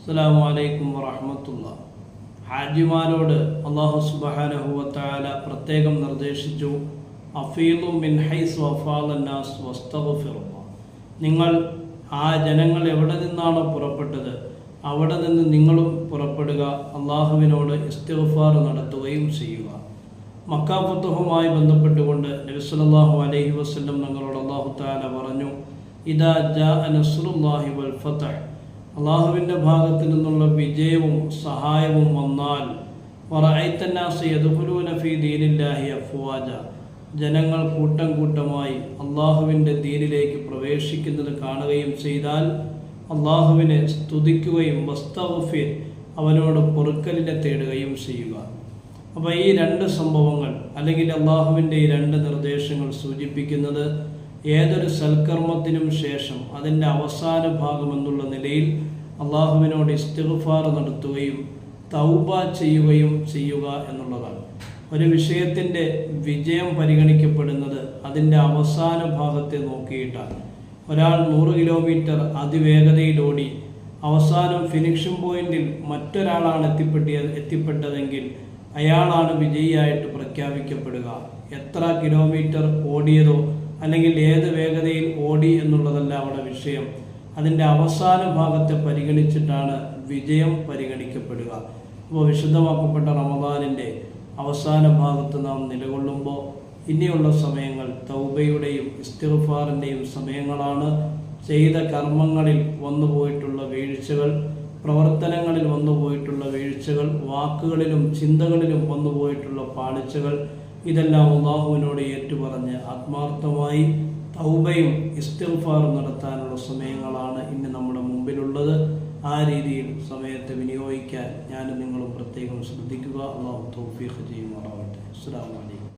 അസ്സലാമു അലൈക്കും വറഹമത്തുള്ള. ഹാജിമാരോട് അള്ളാഹു സുബാനഹുവത്തായ പ്രത്യേകം നിർദ്ദേശിച്ചു. അഫീലു മിൻ ഹൈസ് വഫാലന്നാസ് നിങ്ങൾ ആ ജനങ്ങൾ എവിടെ നിന്നാണോ പുറപ്പെട്ടത് അവിടെ നിന്ന് നിങ്ങളും പുറപ്പെടുക അള്ളാഹുവിനോട് ഇസ്തിഫാർ നടത്തുകയും ചെയ്യുക. മക്കാപുത്തുഹുമായി ബന്ധപ്പെട്ടുകൊണ്ട് നബിസ്വല്ലാഹു അലൈഹി വസ്ലം ഞങ്ങളോട് അള്ളാഹു താല പറഞ്ഞു ഇതാ ജാ അനസുറുല്ലാഹി വൽ ഫതഹ്. അള്ളാഹുവിന്റെ ഭാഗത്തു നിന്നുള്ള വിജയവും സഹായവും വന്നാൽ ജനങ്ങൾ കൂട്ടം കൂട്ടമായി അള്ളാഹുവിന്റെ ദീനിലേക്ക് പ്രവേശിക്കുന്നത് കാണുകയും ചെയ്താൽ അള്ളാഹുവിനെ സ്തുതിക്കുകയും വസ്തഗ്ഫിർ അവനോട് പൊറുക്കലിനെ തേടുകയും ചെയ്യുക. അപ്പോൾ ഈ രണ്ട് സംഭവങ്ങൾ അല്ലെങ്കിൽ അള്ളാഹുവിന്റെ ഈ രണ്ട് നിർദ്ദേശങ്ങൾ സൂചിപ്പിക്കുന്നത് ഏതൊരു സൽക്കർമ്മത്തിനും ശേഷം അതിന്റെ അവസാന ഭാഗം എന്നുള്ള നിലയിൽ അള്ളാഹുവിനോട് ഇസ്തിഗ്ഫാർ നടത്തുകയും തൗബ ചെയ്യുകയും ചെയ്യുക എന്നുള്ളതാണ്. ഒരു വിഷയത്തിന്റെ വിജയം പരിഗണിക്കപ്പെടുന്നത് അതിന്റെ അവസാന ഭാഗത്തെ നോക്കിയിട്ടാണ്. ഒരാൾ നൂറ് കിലോമീറ്റർ അതിവേഗതയിലോടി അവസാനം ഫിനിഷിംഗ് പോയിന്റിൽ മറ്റൊരാളാണ് എത്തിപ്പെട്ടിയ എത്തിപ്പെട്ടതെങ്കിൽ അയാളാണ് വിജയിയായിട്ട് പ്രഖ്യാപിക്കപ്പെടുക. എത്ര കിലോമീറ്റർ ഓടിയതോ അല്ലെങ്കിൽ ഏത് വേഗതയിൽ ഓടി എന്നുള്ളതല്ല അവിടെ വിഷയം. അതിന്റെ അവസാന ഭാഗത്തെ പരിഗണിച്ചിട്ടാണ് വിജയം പരിഗണിക്കപ്പെടുക. അപ്പോൾ വിശുദ്ധമാക്കപ്പെട്ട റമദാനിന്റെ അവസാന ഭാഗത്ത് നാം നിലകൊള്ളുമ്പോൾ ഇനിയുള്ള സമയങ്ങൾ തൗബയുടെയും ഇസ്തിഗ്ഫാറിന്റെയും സമയങ്ങളാണ്. ചെയ്ത കർമ്മങ്ങളിൽ വന്നുപോയിട്ടുള്ള വീഴ്ചകൾ പ്രവർത്തനങ്ങളിൽ വന്നുപോയിട്ടുള്ള വീഴ്ചകൾ വാക്കുകളിലും ചിന്തകളിലും വന്നുപോയിട്ടുള്ള പാളിച്ചകൾ ഇതെല്ലാം അള്ളാഹുവിനോട് ഏറ്റുപറഞ്ഞ് ആത്മാർത്ഥമായി തൗബയും ഇസ്തിഫാറും നടത്താനുള്ള സമയങ്ങളാണ് ഇന്ന് നമ്മുടെ മുമ്പിലുള്ളത്. ആ രീതിയിൽ സമയത്തെ വിനിയോഗിക്കാൻ ഞാനും നിങ്ങളും പ്രത്യേകം ശ്രദ്ധിക്കുക. അള്ളാഹു തൗഫീഖ് ചെയ്യുമാറാവട്ടെ. അസ്സാം വലൈക്കും